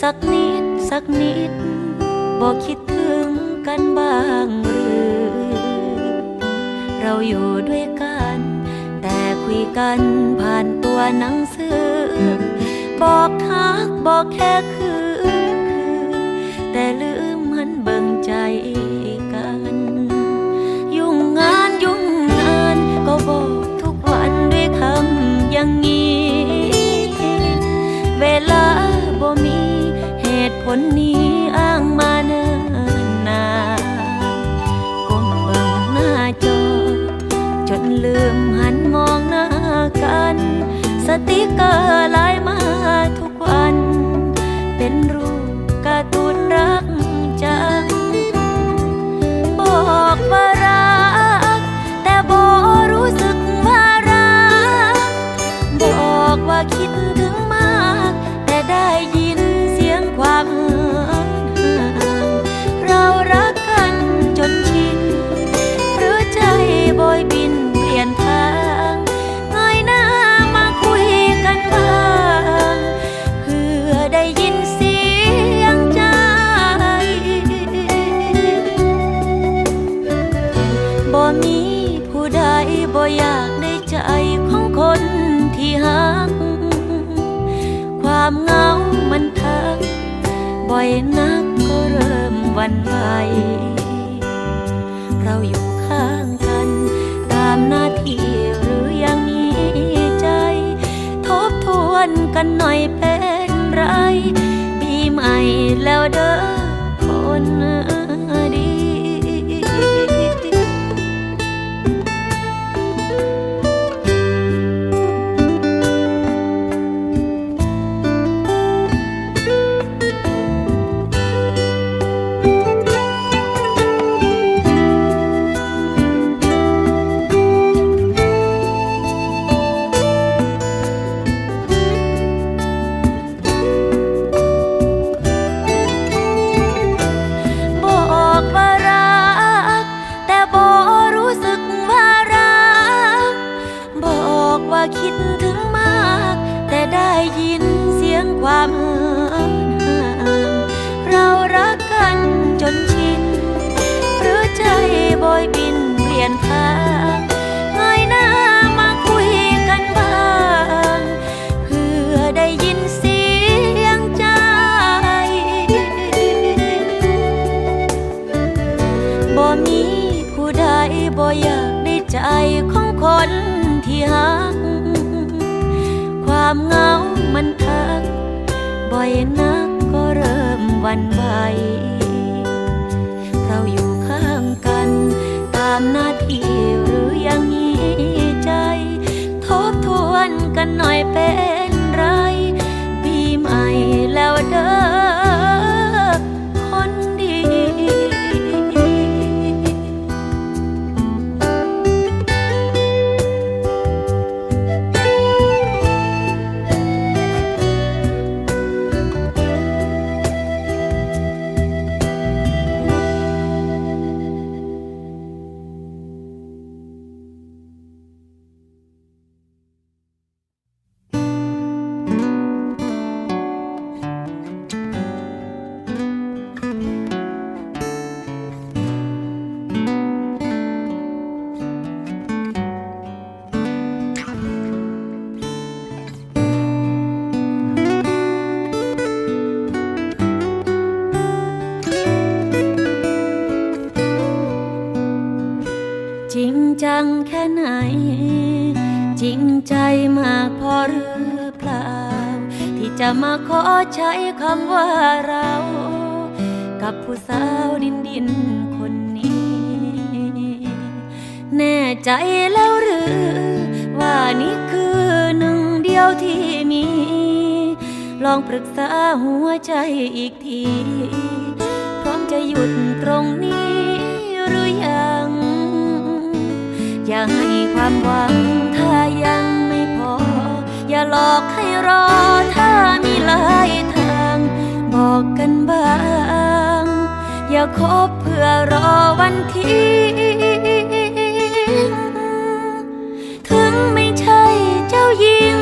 สักนิดสักนิดบอกคิดถึงกันบ้างหรือ เราอยู่ด้วยกัน แต่คุยกันผ่านตัวหนังสือ บอกทักบอกแค่คือคือแต่ลืมมันเบิ่งใจกัน ยุ่งงานยุ่งงานก็บอกทุกวันด้วยคำอย่างนี้ คนนี้อ้างมาเนิ่นนานก้มเบิ่งหน้าจอ จนลืมหันมองหน้ากัน สติกา มีผู้ใดบ่อยากได้ใจของคนที่หัก ความเหงามันทัก บ่อยนักก็เริ่มวันไหวเราอยู่ข้างกัน ตามหน้าที่หรือยังมีใจ ทบทวนกันหน่อยเป็นไร ปีใหม่แล้วเด้อคน ความเหงามันทัก บ่อยนักก็เริ่มวันไหว ริงจังแค่ไหน จริงใจมากพอหรือเปล่า ที่จะมาขอใช้คำว่าเรา กับผู้สาวดินดินคนนี้ แน่ใจแล้วหรือ ว่านี่คือหนึ่งเดียวที่มี ลองปรึกษาหัวใจอีกที พร้อมจะหยุดตรง อย่าให้ความหวังถ้ายังไม่พอ อย่าหลอกให้รอถ้ามีหลายทาง บอกกันบ้าง อย่าคบเพื่อรอวันที่ถึงไม่ใช่เจ้ายิง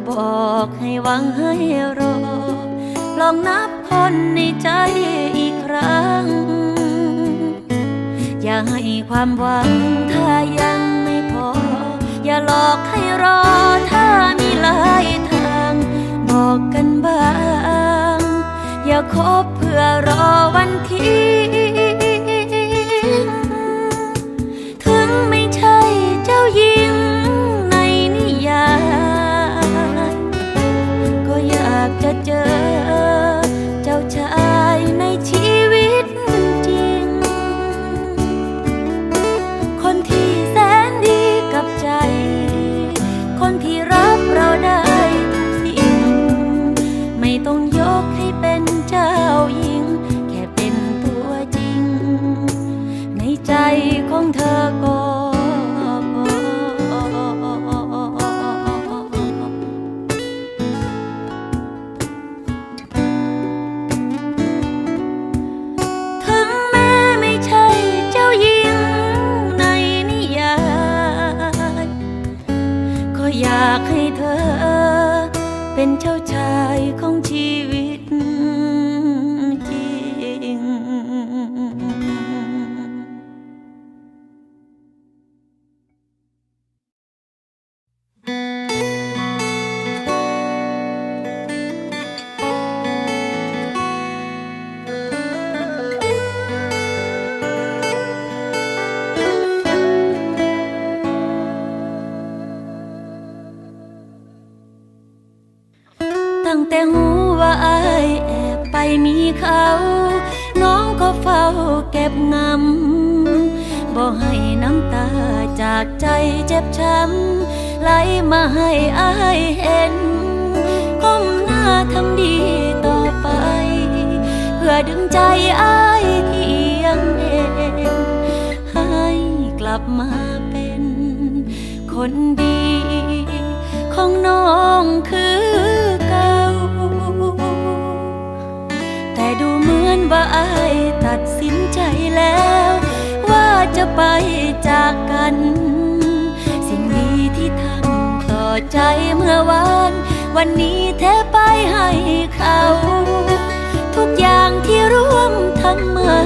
จะบอกให้หวังให้รอ ลองนับคนในใจอีกครั้ง อย่าให้ความหวังถ้ายังไม่พอ อย่าหลอกให้รอถ้ามีหลายทาง บอกกันบ้าง อย่าคบเพื่อรอวันที่ายของชีวิต ไหลมาให้อายเห็นก้มหน้าทำดีต่อไป เพื่อดึงใจอายที่ยังเห็นให้กลับมาเป็นคนดี ของน้องคือเก่า แต่ดูเหมือนว่าอายตัดสินใจแล้ว ว่าจะไปจากกันำต่อใจเมื่อวาน วันนี้แทไปให้เขา ทุกอย่างที่ร่วมทำมา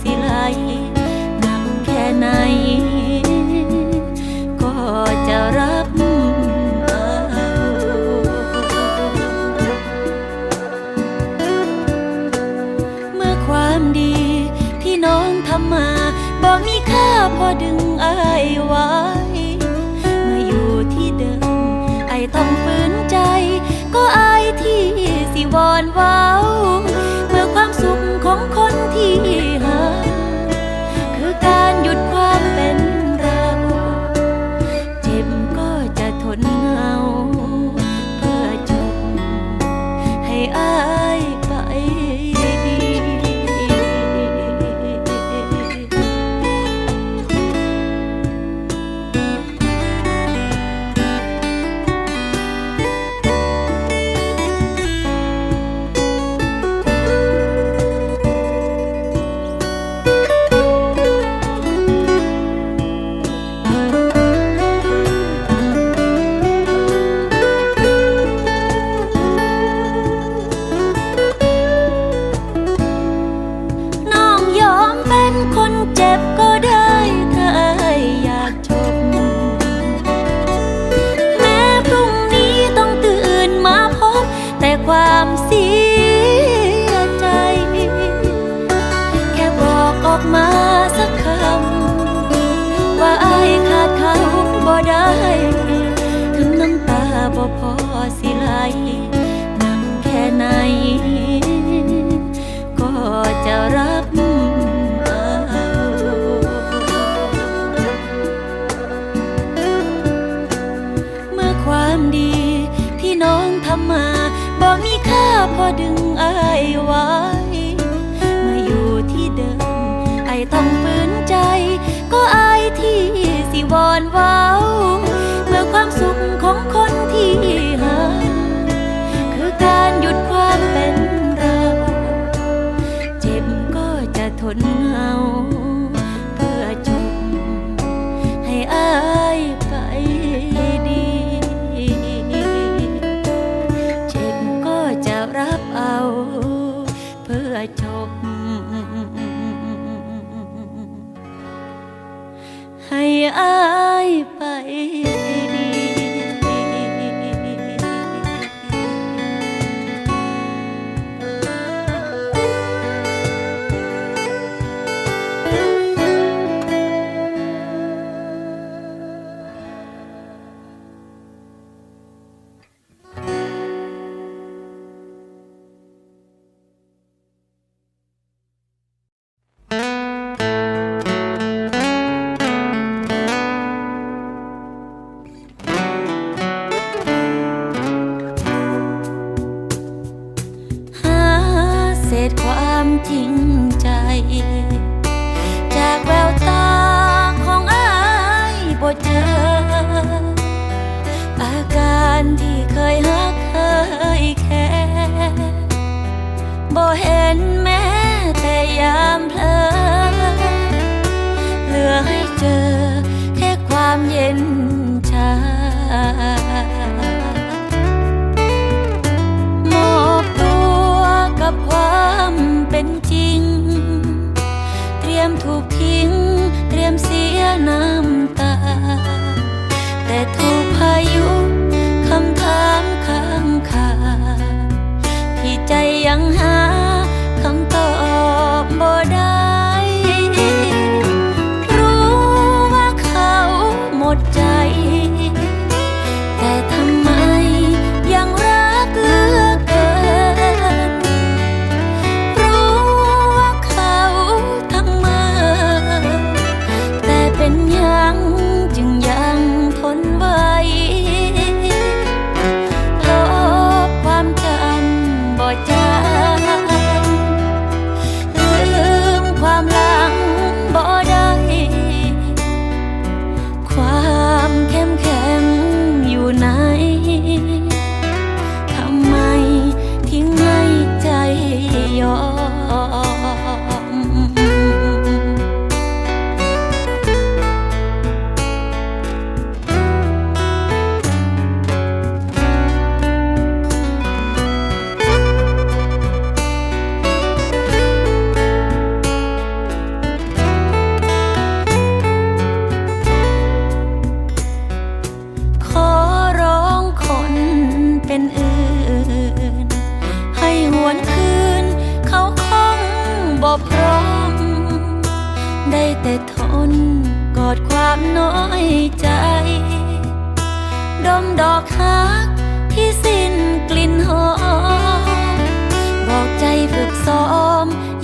สิไหลหนักแค่ไหน ก็จะรับเมื่อความดีที่น้องทำมาบอกมีค่าพอดึงอายไว้มื่อยู่ที่เดิมไอต้องฝืนใจ ก็อายที่สิวอนว้าเใสิไ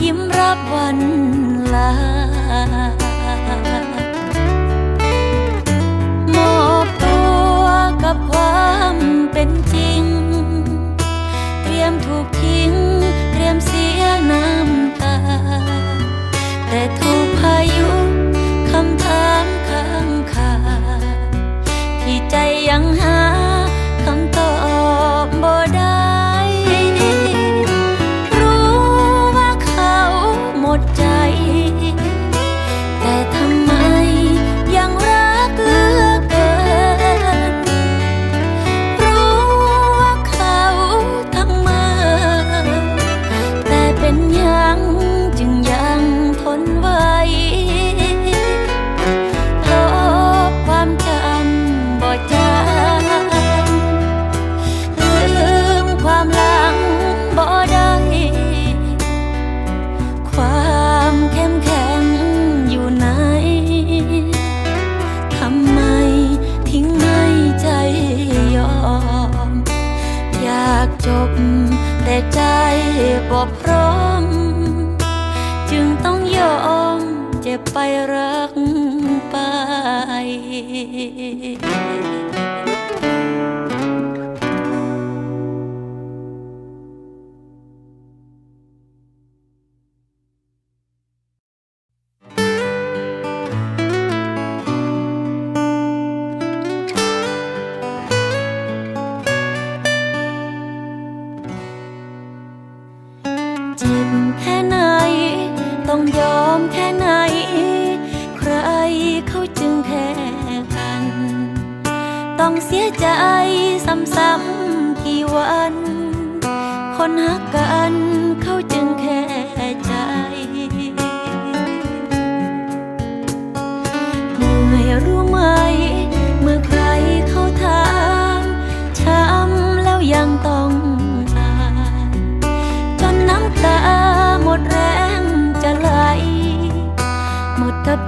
ยิ้มรับว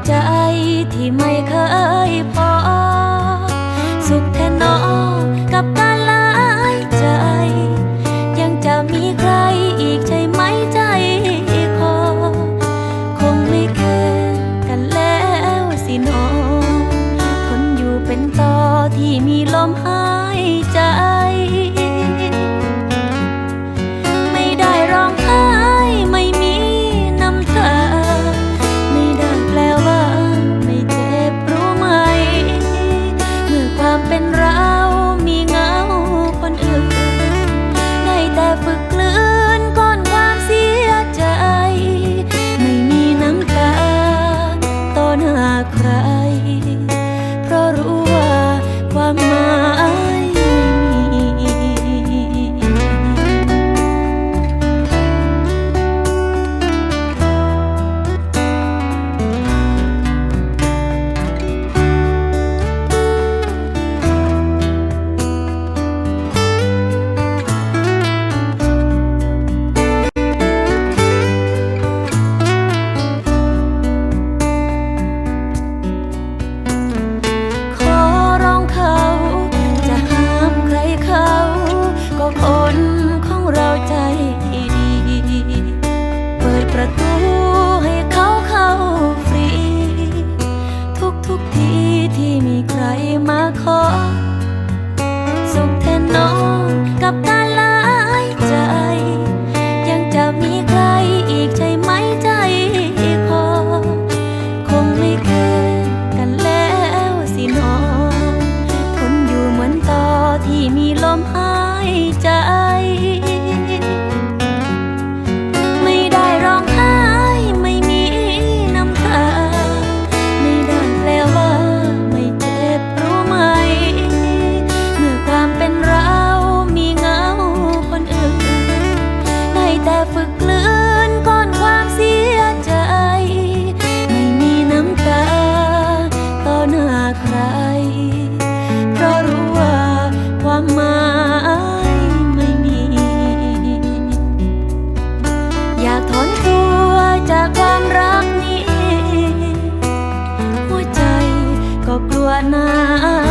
ใจที่ไม่ ก็กลัวน้ำ